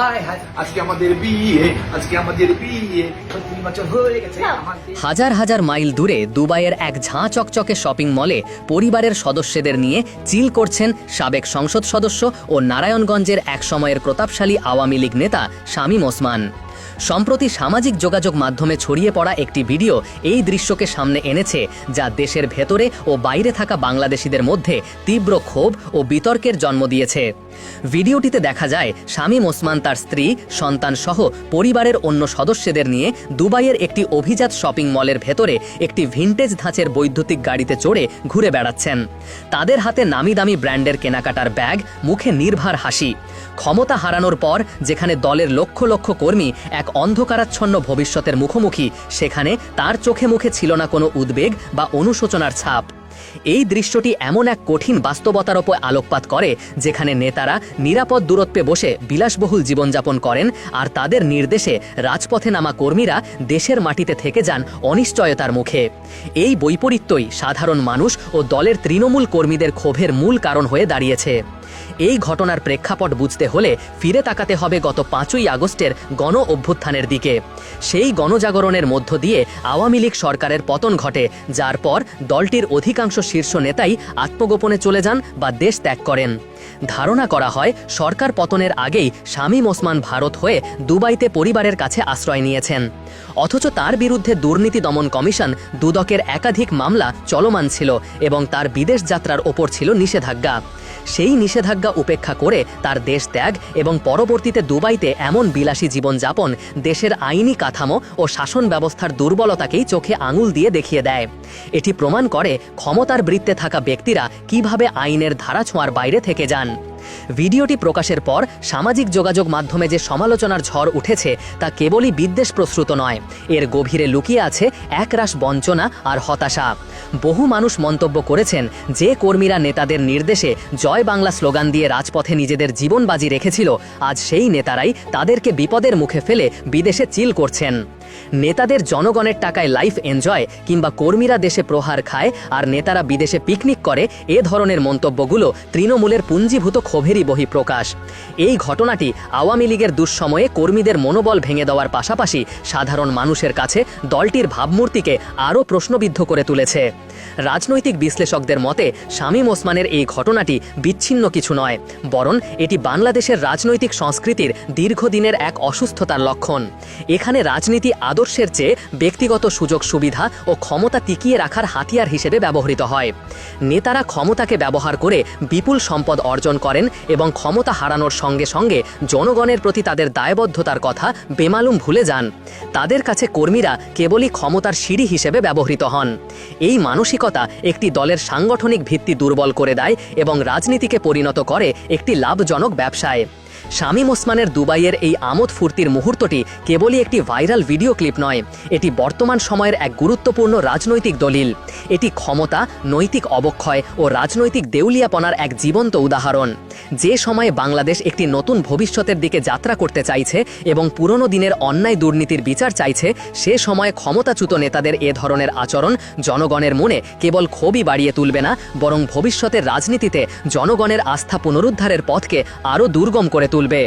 High high আজকে আমাদের বিয়ে আজকে আমাদের বিয়ে। তিন বছর হয়ে গেছে হাজার হাজার মাইল দূরে দুবাইয়ের এক ঝাঁ চকচকে শপিং মলে পরিবারের সদস্যদের নিয়ে চিল করছেন সাবেক সংসদ সদস্য ও নারায়ণগঞ্জের এক সময়ের প্রতাপশালী আওয়ামী লীগ নেতা শামীম ওসমান। সম্প্রতি সামাজিক যোগাযোগ মাধ্যমে ছড়িয়ে পড়া একটি ভিডিও এই দৃশ্যকে সামনে এনেছে যা দেশের ভেতরে ও বাইরে থাকা বাংলাদেশিদের মধ্যে তীব্র ক্ষোভ ও বিতর্কের জন্ম দিয়েছে। ভিডিওটিতে দেখা যায় শামীম ওসমান তার স্ত্রী, সন্তান সহ পরিবারের অন্য সদস্যদের নিয়ে দুবাইয়ের একটি অভিজাত শপিং মলের ভেতরে একটি ভিনটেজ ধাঁচের বৈদ্যুতিক গাড়িতে চড়ে ঘুরে বেড়াচ্ছেন। তাদের হাতে নামি দামি ব্র্যান্ডের কেনাকাটার ব্যাগ, মুখে নির্ভার হাসি। ক্ষমতা হারানোর পর যেখানে দলের লক্ষ লক্ষ কর্মী এক অন্ধকারাচ্ছন্ন ভবিষ্যতের মুখোমুখি, সেখানে তার চোখে মুখে ছিল না কোনো উদ্বেগ বা অনুশোচনার ছাপ। এই দৃশ্যটি এমন এক কঠিন বাস্তবতার ওপর আলোকপাত করে, যেখানে নেতারা নিরাপদ দূরত্বে বসে বিলাসবহুল জীবনযাপন করেন আর তাদের নির্দেশে রাজপথে নামা কর্মীরা দেশের মাটিতে থেকে যান অনিশ্চয়তার মুখে। এই বৈপরীত্যই সাধারণ মানুষ ও দলের তৃণমূল কর্মীদের ক্ষোভের মূল কারণ হয়ে দাঁড়িয়েছে। এই ঘটনার প্রেক্ষাপট বুঝতে হলে ফিরে তাকাতে হবে গত পাঁচই আগস্টের গণ অভ্যুত্থানের দিকে। সেই গণজাগরণের মধ্য দিয়ে আওয়ামী লীগ সরকারের পতন ঘটে, যার পর দলটির অধিকাংশ শীর্ষ নেতাই আত্মগোপনে চলে যান বা দেশ ত্যাগ করেন। ধারণা করা হয়, সরকার পতনের আগেই শামীম ওসমান ভারত হয়ে দুবাইতে পরিবারের কাছে আশ্রয় নিয়েছেন। অথচ তার বিরুদ্ধে দুর্নীতি দমন কমিশন দুদকের একাধিক মামলা চলমান ছিল এবং তার বিদেশ যাত্রার ওপর ছিল নিষেধাজ্ঞা। সেই নিষেধাজ্ঞা উপেক্ষা করে তার দেশ ত্যাগ এবং পরবর্তীতে দুবাইতে এমন বিলাসী জীবনযাপন দেশের আইনি কাঠামো ও শাসন ব্যবস্থার দুর্বলতাকেই চোখে আঙুল দিয়ে দেখিয়ে দেয়। এটি প্রমাণ করে ক্ষমতার বৃত্তে থাকা ব্যক্তিরা কীভাবে আইনের ধারা ছোঁয়ার বাইরে থেকে যান। ভিডিওটি প্রকাশের পর সামাজিক যোগাযোগ মাধ্যমে যে সমালোচনার ঝড় উঠেছে, তা কেবলই বিদ্বেষ প্রসূত নয়। এর গভীরে লুকিয়ে আছে একরাশ বঞ্চনা আর হতাশা। বহু মানুষ মন্তব্য করেছেন যে কর্মীরা নেতাদের নির্দেশে জয় বাংলা স্লোগান দিয়ে রাজপথে নিজেদের জীবন বাজি রেখেছিল, আজ সেই নেতারাই তাদেরকে বিপদের মুখে ফেলে বিদেশে চিল করছেন। নেতাদের জনগণের টাকায় লাইফ এনজয় কিংবা কর্মীরা দেশে প্রহার খায় আর নেতারা বিদেশে পিকনিক করে, এ ধরনের মন্তব্যগুলো তৃণমূলের পুঞ্জীভূত ক্ষোভেরই বহিঃপ্রকাশ। এই ঘটনাটি আওয়ামী লীগের দুঃসময়ে কর্মীদের মনোবল ভেঙে দেওয়ার পাশাপাশি সাধারণ মানুষের কাছে দলটির ভাবমূর্তিকে আরও প্রশ্নবিদ্ধ করে তুলেছে। রাজনৈতিক বিশ্লেষকদের মতে, শামীম ওসমানের এই ঘটনাটি বিচ্ছিন্ন কিছু নয়, বরং এটি বাংলাদেশের রাজনৈতিক সংস্কৃতির দীর্ঘদিনের এক অসুস্থতার লক্ষণ। এখানে রাজনীতি আদর্শের চেয়ে ব্যক্তিগত সুযোগ সুবিধা ও ক্ষমতা টিকিয়ে রাখার হাতিয়ার হিসেবে ব্যবহৃত হয়। নেতারা ক্ষমতাকে ব্যবহার করে বিপুল সম্পদ অর্জন করেন এবং ক্ষমতা হারানোর সঙ্গে সঙ্গে জনগণের প্রতি তাদের দায়বদ্ধতার কথা বেমালুম ভুলে যান। তাদের কাছে কর্মীরা কেবলই ক্ষমতার সিঁড়ি হিসেবে ব্যবহৃত হন। এই মানসিকতা একটি দলের সাংগঠনিক ভিত্তি দুর্বল করে দেয় এবং রাজনীতিকে পরিণত করে একটি লাভজনক ব্যবসায়। শামীম ওসমানের দুবাইয়ের এই আমোদ ফুর্তির মুহূর্তটি কেবলই একটি ভাইরাল ভিডিও ক্লিপ নয়, এটি বর্তমান সময়ের এক গুরুত্বপূর্ণ রাজনৈতিক দলিল। এটি ক্ষমতা, নৈতিক অবক্ষয় ও রাজনৈতিক দেউলিয়াপনার এক জীবন্ত উদাহরণ। যে সময়ে বাংলাদেশ একটি নতুন ভবিষ্যতের দিকে যাত্রা করতে চাইছে এবং পুরনো দিনের অন্যায় দুর্নীতির বিচার চাইছে, সে সময়ে ক্ষমতাচ্যুত নেতাদের এ ধরনের আচরণ জনগণের মনে কেবল ক্ষোভই বাড়িয়ে তুলবে না, বরং ভবিষ্যতের রাজনীতিতে জনগণের আস্থা পুনরুদ্ধারের পথকে আরও দুর্গম করে তুলবে।